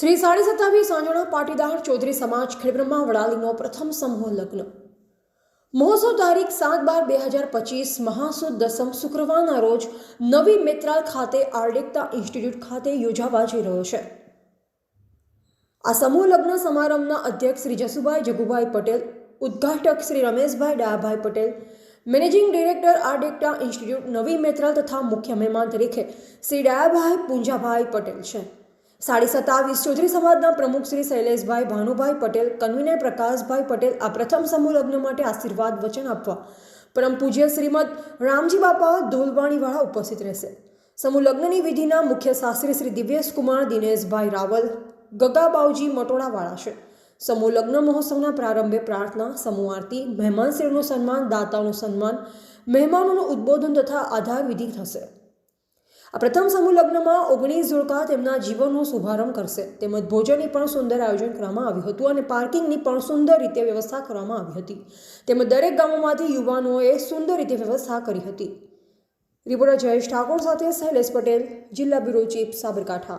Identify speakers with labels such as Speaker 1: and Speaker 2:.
Speaker 1: શ્રી સાડી સત્તાવીસ આંજણા પાટીદાર ચૌધરી સમાજ ખેડબ્રહ્મા વડાલીનો પ્રથમ સમૂહ લગ્ન. મહોત્સવ તારીખ સાત બાર બે હજાર પચીસ મહાસુદ દસમ શુક્રવારના રોજ નવી મેત્રાલ ખાતે આર્ડેક્ટા ઇન્સ્ટિટ્યૂટ ખાતે યોજાવા જઈ રહ્યો છે. આ સમૂહ લગ્ન સમારંભના અધ્યક્ષ શ્રી જસુભાઈ જગુભાઈ પટેલ, ઉદ્ઘાટક શ્રી રમેશભાઈ ડાયાભાઈ પટેલ, મેનેજિંગ ડિરેક્ટર આર્ડેક્ટા ઇન્સ્ટિટ્યૂટ નવી મેત્રાલ તથા મુખ્ય મહેમાન તરીકે શ્રી ડાયાભાઈ પૂંજાભાઈ પટેલ છે. સાડી સત્તાવીસ, ચૌધરી સમાજના પ્રમુખ શ્રી શૈલેષભાઈ ભાનુભાઈ પટેલ, કન્વીનર પ્રકાશભાઈ પટેલ આ પ્રથમ સમૂહ લગ્ન માટે આશીર્વાદ વચન આપવા. પરમ પૂજ્ય શ્રીમદ રામજી બાપા ધોલવાણીવાળા ઉપસ્થિત રહેશે. સમૂહ લગ્નની વિધિના મુખ્ય શાસ્ત્રી શ્રી દિવ્યેશ કુમાર દિનેશભાઈ રાવલ ગગાબાવજી મટોડાવાળા છે. સમૂહ લગ્ન મહોત્સવના પ્રારંભે પ્રાર્થના, સમૂહ આરતી મહેમાનશ્રીનું સન્માન, દાતાઓનું સન્માન, મહેમાનોનું ઉદ્બોધન તથા આધાર વિધિ થશે. આ પ્રથમ સમૂહ લગ્નમાં ઓગણીસ જોડકા તેમના જીવનનો શુભારંભ કરશે. તેમજ ભોજનની પણ સુંદર આયોજન કરવામાં આવ્યું હતું અને પાર્કિંગની પણ સુંદર રીતે વ્યવસ્થા કરવામાં આવી હતી. તેમજ દરેક ગામોમાંથી યુવાનોએ સુંદર રીતે વ્યવસ્થા કરી હતી. રિપોર્ટર જયેશ ઠાકોર સાથે શૈલેષ પટેલ, જિલ્લા બ્યુરો ચીફ સાબરકાંઠા.